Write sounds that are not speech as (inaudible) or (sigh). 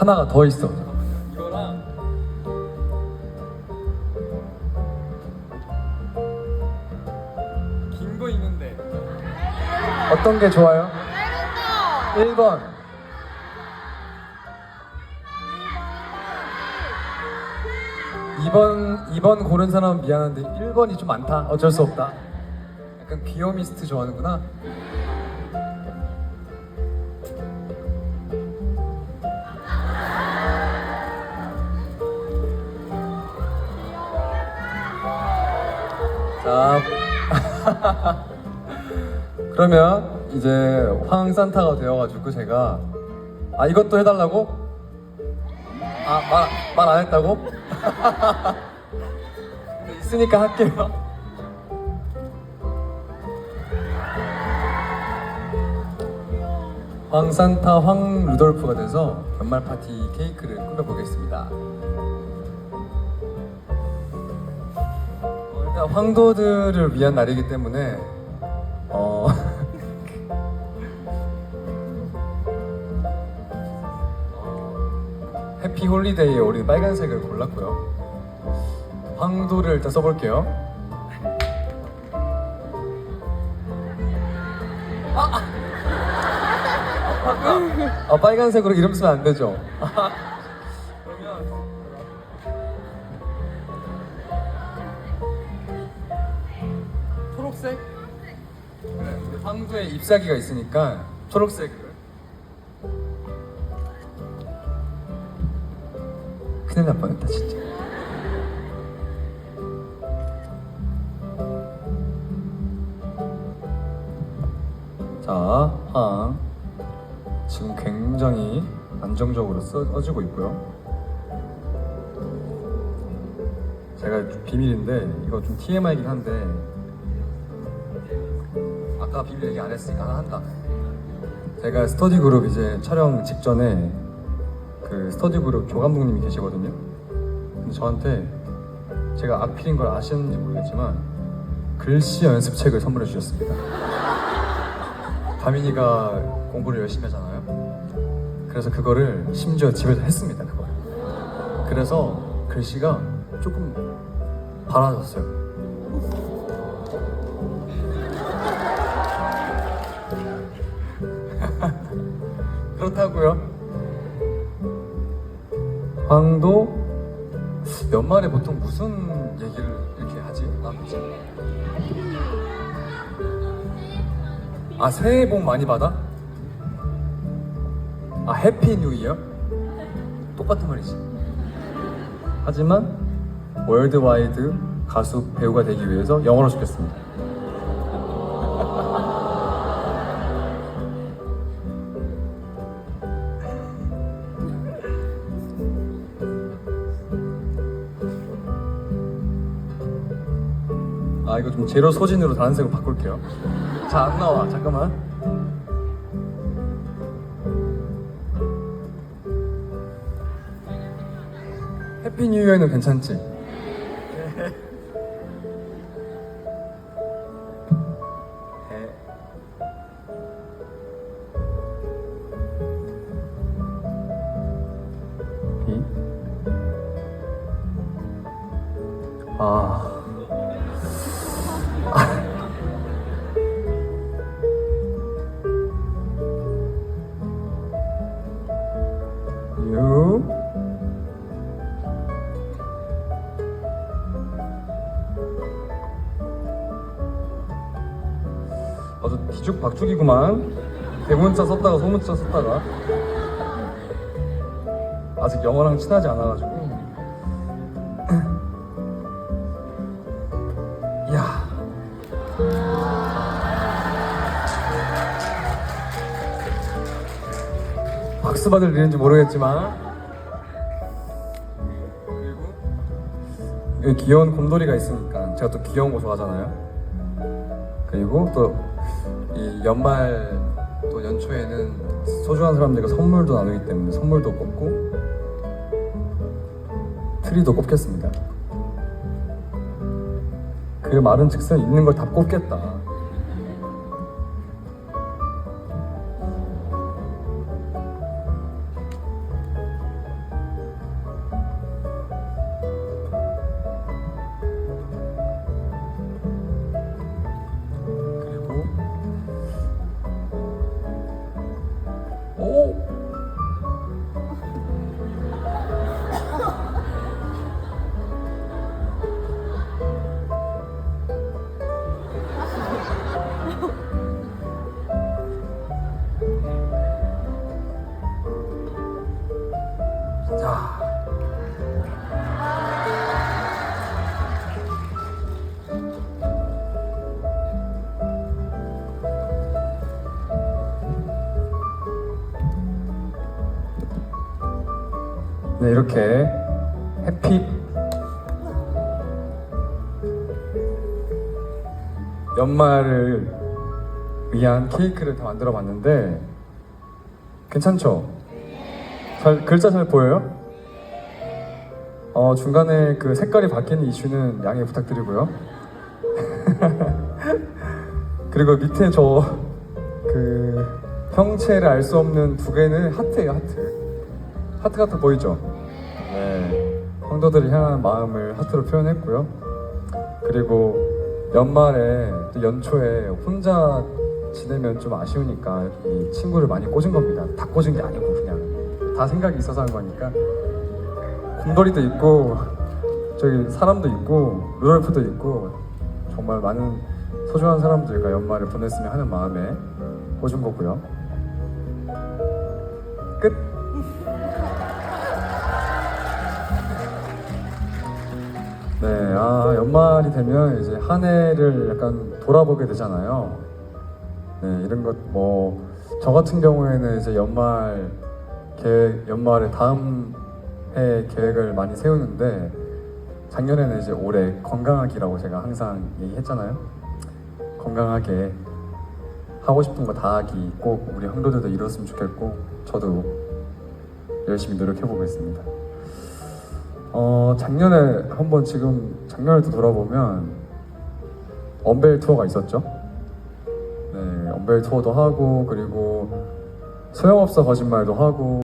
하나가 더 있어. 이거랑 긴 거 있는데 어떤 게 좋아요? 1번. 이번이번 고른 사람은 미안한데 1번이 좀 많다. 어쩔 수 없다. 약간 귀요미스트 좋아하는구나. 자, (laughs) 그러면 이제 황산타가 되어가지고 제가 아 이것도 해달라고? 아말 말 안 했다고? (laughs) 있으니까 할게요. 황산타 황 루돌프가 돼서 연말 파티 케이크를 꾸며보겠습니다. 황도들을 위한 날이기 때문에 어 (laughs) 해피 홀리데이에 우리 빨간색을 골랐고요. 황도를 일단 써볼게요. 아, 빨간색으로 이름 쓰면 안 되죠. (laughs) 초록색? 그래, 황도에 잎사귀가 있으니까 초록색을. 큰일 날 뻔했다 진짜. 자, 황. 지금 굉장히 안정적으로 써, 써지고 있고요. 제가 비밀인데 이거 좀 TMI이긴 한데 아까 비밀 얘기 안 했으니까 하나 한다. 제가 스터디 그룹 이제 촬영 직전에 그 스터디 그룹 조 감독님이 계시거든요. 근데 저한테 제가 악필인 걸 아시는지 모르겠지만 글씨 연습책을 선물해 주셨습니다. 다민이가 공부를 열심히 하잖아요. 그래서 그거를 심지어 집에서 했습니다. 그걸. 그래서 글씨가 조금 바라졌어요. 그렇다고요. 황도 연말에 보통 무슨 얘기를 이렇게 하지? 나누지? 아 새해 복 많이 받아? 아 해피 뉴 이어? 똑같은 말이지. 하지만 월드와이드 가수 배우가 되기 위해서 영어로 쓰겠습니다. 아 이거 좀 제로 소진으로 다른 색으로 바꿀게요. 자 안 나와 잠깐만. 해피 뉴 이어는 괜찮지? (laughs) 아. 아주 뒤죽박죽이구만. 대문자 썼다가 소문자 썼다가. 아직 영어랑 친하지 않아가지고. (clears throat) 야. 박수 받을 일인지 모르겠지만 그리고 여기 귀여운 곰돌이가 있으니까 제가 또 귀여운 거 좋아하잖아요. 그리고 또 이 연말 또 연초에는 소중한 사람들과 선물도 나누기 때문에 선물도 뽑고 트리도 뽑겠습니다. 그 말은 즉슨 있는 걸다 뽑겠다. 네 이렇게 해피 연말을 위한 케이크를 다 만들어 봤는데 괜찮죠? 잘 글자 잘 보여요? 어 중간에 그 색깔이 바뀌는 이슈는 양해 부탁드리고요. (laughs) 그리고 밑에 저 그 형체를 알 수 없는 두 개는 하트예요 하트. 하트 같아 보이죠? 네. 성도들을 향한 마음을 하트로 표현했고요. 그리고 연말에 또 연초에 혼자 지내면 좀 아쉬우니까 이 친구를 많이 꽂은 겁니다. 다 꽂은 게 아니고 그냥 다 생각이 있어서 한 거니까 곰돌이도 있고 저기 사람도 있고 루돌프도 있고 정말 많은 소중한 사람들과 연말을 보냈으면 하는 마음에 꽂은 거고요. 끝. 네, 아 연말이 되면 이제 한 해를 약간 돌아보게 되잖아요. 네, 이런 것 뭐 저 같은 경우에는 이제 연말 계획, 연말에 다음 해 계획을 많이 세우는데 작년에는 이제 올해 건강하기라고 제가 항상 얘기했잖아요. 건강하게 하고 싶은 거 다 하기 꼭 우리 형도들도 이뤘으면 좋겠고 저도 열심히 노력해 보겠습니다. 어 작년에 한번 지금 작년을 또 돌아보면 언벨 투어가 있었죠. 네, 언벨 투어도 하고 그리고 소용없어 거짓말도 하고